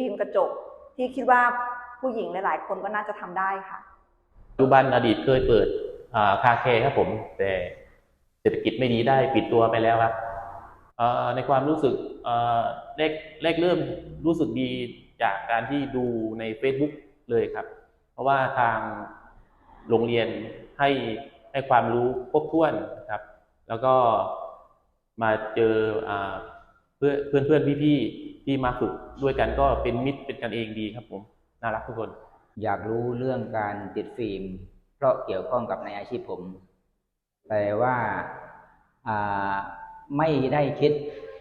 ฟิล์มกระจก ที่คิดว่าผู้หญิงหลาย ๆ คนก็น่าจะทำได้ค่ะ ปัจจุบันอดีตเคยเปิดอ่าคาเฟ่ครับผม แต่เศรษฐกิจไม่ดีได้ปิดตัวไปแล้วครับเอ่อในความรู้สึกเอ่อแรกแรกเริ่มรู้สึกดีจากการที่ดูใน Facebook เลยครับ เพราะว่าทางโรงเรียนให้ให้ความรู้ครบถ้วนนะครับ แล้วก็มาเจออา เพื่อนเพื่อนเพื่อนพี่ๆที่มาฝึกด้วยกันก็เป็นมิตรเป็นกันเองดีครับผมน่ารักทุกคน อยากรู้เรื่องการติดฟิล์ม เพราะเกี่ยวข้องกับในอาชีพผม แต่ว่าไม่ได้คิด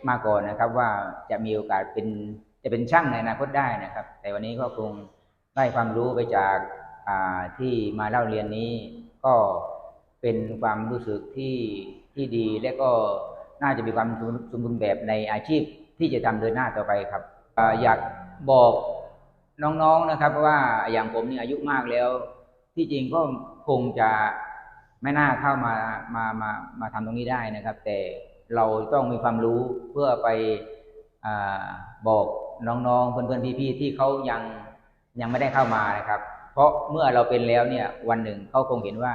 มาก่อนนะครับ ว่าจะมีโอกาสเป็นจะเป็นช่างในอนาคตได้นะครับ แต่วันนี้ก็คงได้ความรู้ไปจากาที่มาเล่าเรียนนี้ ก็เป็นความรู้สึกที่ที่ดีและก็ น่าจะมีความสมบูรณ์แบบในอาชีพที่จะทำเดินหน้าต่อไปครับอยากบอกน้องๆนะครับว่าอย่างผมนี่อายุมากแล้ว ที่จริงก็คงจะไม่น่าเข้ามามามามาทำตรงนี้ได้นะครับ แต่เราต้องมีความรู้เพื่อไปอบอกน้องๆเพื่อนๆพี่ๆที่เขายังยังไม่ได้เข้ามานะครับ เพราะเมื่อเราเป็นแล้วเนี่ยวันหนึ่งเขาคงเห็นว่า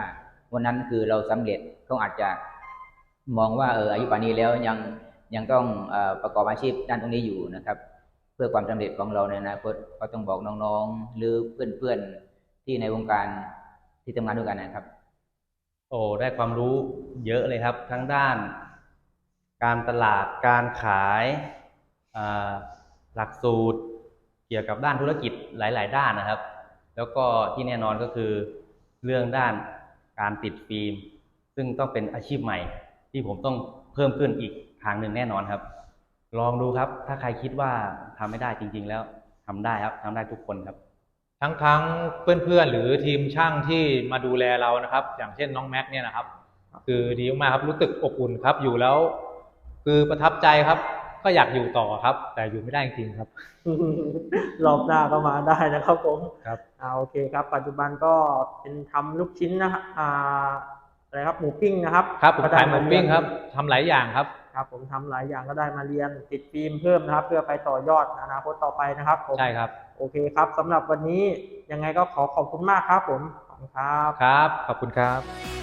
วันนั้นคือเราสำเร็จเขาอาจจะ มองว่าเอออายุป่านนี้แล้วยังยังต้องอประกอบอาชีพด้านตรงนี้อยู่นะครับ เพื่อความสำเร็จของเราในอนาคตก็ต้องบอกน้องๆ หรือเพื่อนๆที่ในวงการที่ทำงานด้วยกันนะครับ โอ้ได้ความรู้เยอะเลยครับทั้งด้าน การตลาดการขายหลักสูตรเกี่ยวกับด้านธุรกิจหลาย ๆ ด้านนะครับ แล้วก็ที่แน่นอนก็คือเรื่องด้านการติดฟิล์ม ซึ่งต้องเป็นอาชีพใหม่ ที่ผมต้องเพิ่มขึ้นอีกทางหนึ่งแน่นอนครับ ลองดูครับ ถ้าใครคิดว่าทำไม่ได้จริง ๆ แล้วทำได้ครับทำได้ทุกคนครับ ทั้งทั้งเพื่อนๆหรือทีมช่างที่มาดูแลเรานะครับ อย่างเช่นน้องแม็กเนี่ยนะครับ คือดีมากครับรู้สึกอบอุ่นครับ อยู่แล้ว คือประทับใจครับ ก็อยากอยู่ต่อครับ แต่อยู่ไม่ได้จริงๆครับ รอบหน้าก็มาได้นะครับผมครับอ่าโอเคครับ ปัจจุบันก็เป็นทำลูกชิ้นนะครับอ่า อะไรครับหมูปิ้งนะครับครับผมก็ได้ขายหมูปิ้งครับเยนทำหลายอย่างครับ ครับผมทำหลายอย่างก็ได้มาเรียนติดฟิล์มเพิ่มนะครับ เพื่อไปต่อยอดอนาคตต่อไปนะครับผมใช่ครับโอเคครับสำหรับวันนี้ยังไงก็ขอขอบคุณมากครับผมขอบคุณครับ ครับ ขอบคุณครับ